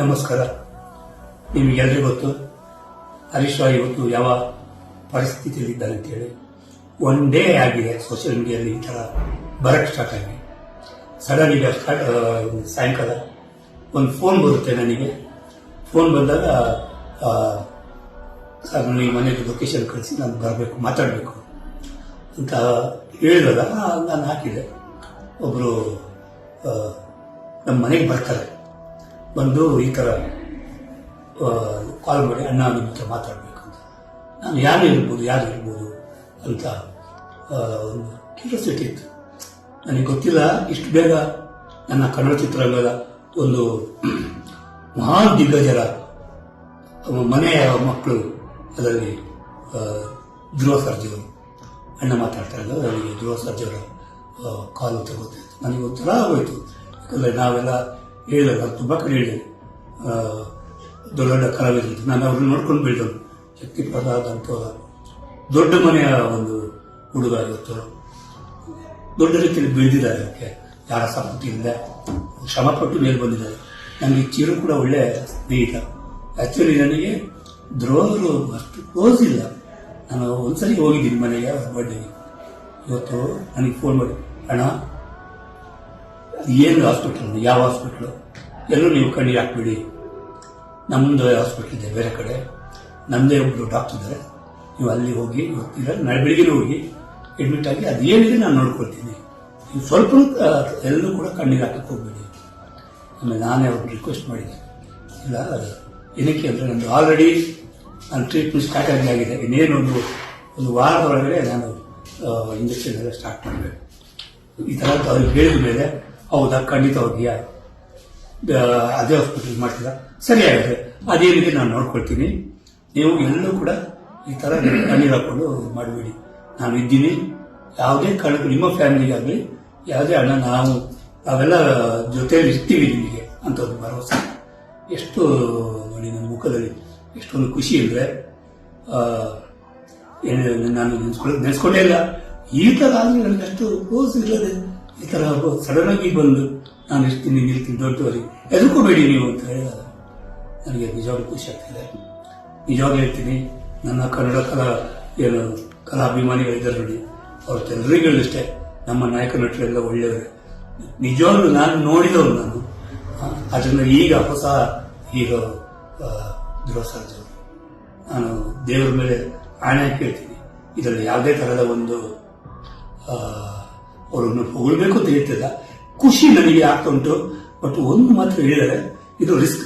ನಮಸ್ಕಾರ. ನಿಮಗೆಲ್ಲರಿಗೂ ಗೊತ್ತು, ಹರೀಶ್ ಇವತ್ತು ಯಾವ ಪರಿಸ್ಥಿತಿಯಲ್ಲಿದ್ದಾನೆ ಅಂತೇಳಿ. ಒನ್ ಡೇ ಆಗಿದೆ ಸೋಷಿಯಲ್ ಮೀಡಿಯಾದಲ್ಲಿ ಈ ಥರ ಬರಕ್ಕೆ ಸ್ಟಾರ್ಟ್ ಆಗಿ ಸಡನ್ ಈಗ ಸ್ಟಾರ್ಟ್ ಸಾಯಂಕಾಲ ಒಂದು ಫೋನ್ ಬರುತ್ತೆ ನನಗೆ. ಫೋನ್ ಬಂದಾಗ ಸರ್ ನನಗೆ ಮನೆಗೆ ಲೊಕೇಶನ್ ಕಳಿಸಿ, ನಾನು ಬರಬೇಕು, ಮಾತಾಡಬೇಕು ಅಂತ ಹೇಳಿದಾಗ ನಾನು ಹಾಕಿದೆ. ಒಬ್ಬರು ನಮ್ಮ ಮನೆಗೆ ಬರ್ತಾರೆ. ಬಂದು ಈ ಥರ ಕಾಲ್ ಮಾಡಿ ಅಣ್ಣ ನಿಮ್ಮ ಹತ್ರ ಮಾತಾಡಬೇಕು ಅಂತ. ನಾನು ಯಾರು ಇರ್ಬೋದು ಯಾರು ಇರ್ಬೋದು ಅಂತ ಒಂದು ಕ್ಯೂರಿಯಾಸಿಟಿ ಇತ್ತು. ನನಗೆ ಗೊತ್ತಿಲ್ಲ, ಇಷ್ಟು ಬೇಗ ನನ್ನ ಕನ್ನಡ ಚಿತ್ರರಂಗದ ಒಂದು ಮಹಾನ್ ದಿಗ್ಗಜರ ಮನೆಯ ಮಕ್ಕಳು, ಅದರಲ್ಲಿ ಧ್ರುವ ಸರ್ಜಿಯವರು ಅಣ್ಣ ಮಾತಾಡ್ತಾ ಇದ್ದ ನನಗೆ ಧ್ರುವ ಸರ್ಜಿಯವರ ಕಾಲು ಅಂತ ಗೊತ್ತಾಯಿತು ನನಗೆ ಒಂಥರ ಹೋಯ್ತು ಯಾಕಂದರೆ ನಾವೆಲ್ಲ ಹೇಳಿದಾಗ ತುಂಬ ಕಡೆ ಹೇಳಿ ದೊಡ್ಡ ದೊಡ್ಡ ಕಲಾವಿದರು ನಾನು ಅವ್ರನ್ನ ನೋಡ್ಕೊಂಡು ಬೆಳೆದವನು ಶಕ್ತಿ ಪ್ರಸಾದ್ ಅಂತ ದೊಡ್ಡ ಮನೆಯ ಒಂದು ಹುಡುಗ ಇವತ್ತು. ದೊಡ್ಡ ರೀತಿಯಲ್ಲಿ ಬೆಳೆದಿದ್ದಾರೆ ಅದಕ್ಕೆ. ಯಾರ ಶ್ರಮ ಶ್ರಮಪಟ್ಟು ಮೇಲೆ ಬಂದಿದ್ದಾರೆ. ನನಗೆ ಚಿರು ಕೂಡ ಒಳ್ಳೆ ಸ್ನೇಹಿತ ಆ್ಯಕ್ಚುಲಿ ನನಗೆ ದ್ರೋಹರು ಅಷ್ಟು ಕ್ಲೋಸ್ ಇಲ್ಲ. ನಾನು ಒಂದ್ಸರಿ ಹೋಗಿದ್ದೀನಿ ಮನೆಗೆ ಬರ್ಡೇಗೆ ಇವತ್ತು ನನಗೆ ಫೋನ್ ಮಾಡಿ, ಅಣ್ಣ ಏನು ಹಾಸ್ಪಿಟಲ್ ಯಾವ ಹಾಸ್ಪಿಟ್ಲು ಎಲ್ಲರೂ ನೀವು ಕಣ್ಣೀರು ಹಾಕ್ಬಿಡಿ. ನಮ್ಮದು ಹಾಸ್ಪಿಟ್ಲ್ ಇದೆ ಬೇರೆ ಕಡೆ. ನಮ್ಮದೇ ಒಬ್ಬರು ಡಾಕ್ಟರ್ ಇದ್ದಾರೆ. ನೀವು ಅಲ್ಲಿ ಹೋಗಿ, ಗೊತ್ತಿಲ್ಲ. ನಾಳೆ ಬೆಳಿಗ್ಗೆ ಹೋಗಿ ಅಡ್ಮಿಟ್ ಆಗಿ ಅದು ಏನಿದೆ ನಾನು ನೋಡ್ಕೊಳ್ತೀನಿ. ನೀವು ಸ್ವಲ್ಪ ಎಲ್ಲರೂ ಎಲ್ಲೂ ಕೂಡ ಕಣ್ಣಿಗೆ ಹಾಕಕ್ಕೆ ಹೋಗ್ಬೇಡಿ. ಆಮೇಲೆ ನಾನೇ ಅವ್ರಿಗೆ ರಿಕ್ವೆಸ್ಟ್ ಮಾಡಿದೆ. ಇಲ್ಲ ಏನಕ್ಕೆ ಅಂದರೆ ನಂದು ಆಲ್ರೆಡಿ ನಾನು ಟ್ರೀಟ್ಮೆಂಟ್ ಸ್ಟಾರ್ಟ್ ಆಗಿ ಆಗಿದೆ. ಇನ್ನೇನು ಒಂದು ಒಂದು ವಾರದೊಳಗಡೆ ನಾನು ಇಂಜೆಕ್ಷನ್ ಎಲ್ಲ ಸ್ಟಾರ್ಟ್ ಮಾಡಬೇಕು. ಈ ಥರ ಅಂತ ಅವ್ರಿಗೆ ಹೇಳಿದ ಮೇಲೆ ಹೌದಾ? ಖಂಡಿತವಾಗಿಯಾ ಅದೇ ಹಾಸ್ಪಿಟಲ್ ಮಾಡ್ತೀರಾ? ಸರಿ ಆಗುತ್ತೆ ರೀತಿ ನಾನು ನೋಡ್ಕೊಳ್ತೀನಿ. ನೀವು ಎಲ್ಲೂ ಕೂಡ ಈ ಥರ ಕಣ್ಣೀರು ಹಾಕೊಂಡು ಮಾಡಬೇಡಿ. ನಾನು ಇದ್ದೀನಿ. ಯಾವುದೇ ಕಾರಣಕ್ಕೂ ನಿಮ್ಮ ಫ್ಯಾಮಿಲಿಗಾಗಲಿ, ಯಾವುದೇ ಅಣ್ಣ, ನಾವು, ನಾವೆಲ್ಲ ಜೊತೆಯಲ್ಲಿ ಇರ್ತೀವಿ ನಿಮಗೆ ಅಂತ ಒಂದು ಭರವಸೆ. ಎಷ್ಟು ನೋಡಿ ನನ್ನ ಮುಖದಲ್ಲಿ ಎಷ್ಟೊಂದು ಖುಷಿ ಇದೆ ನಾನು ನೆನೆಸ್ಕೊಳ್ಳೋದು ನೆನೆಸ್ಕೊಂಡೇ ಇಲ್ಲ. ಈ ಥರ ಆದರೆ ನನಗೆ ಅಷ್ಟು ಕ್ಲೋಸ್ ಇಲ್ಲದೆ ಈ ಥರ ಸಡನ್ ಆಗಿ ಬಂದು ನಾನು ಇರ್ತೀನಿ ನಿಲ್ತೀನಿ ದೊಡ್ಡವರಿಗೆ ಎದುರ್ಕೋಬೇಡಿ ನೀವು ಅಂತ ಹೇಳಿದಾಗ ನನಗೆ ನಿಜವಾಗ್ಲೂ ಖುಷಿ ಆಗ್ತಿದೆ ನಿಜವಾಗ್ಲೂ ಹೇಳ್ತೀನಿ, ನನ್ನ ಕನ್ನಡ ಕಲಾ ಏನು ಕಲಾಭಿಮಾನಿಗಳಿದ್ದಾರೆ ನೋಡಿ ಅವ್ರ ಎಲ್ಲರಿಗೂ ನಮ್ಮ ನಾಯಕ ನಟರೆಲ್ಲ ಒಳ್ಳೆಯವರು. ನಿಜವಾಗ್ಲೂ ನಾನು ನೋಡಿದವರು ನಾನು. ಅದನ್ನ ಈಗ ಹೊಸ ಈಗ ಧ್ರುವ ಅವರು ನಾನು ದೇವರ ಮೇಲೆ ಆಣೆ ಕೇಳ್ತೀನಿ ಇದರಲ್ಲಿ ಯಾವುದೇ ಥರದ ಒಂದು ಅವರನ್ನು ಹೊಗಳ್ಬೇಕು ಅಂತ ಖುಷಿ ನನಗೆ ಆಗ್ತಾ ಉಂಟು. ಬಟ್ ಒಂದು ಮಾತ್ರ ಹೇಳಿದರೆ ಇದು ರಿಸ್ಕ್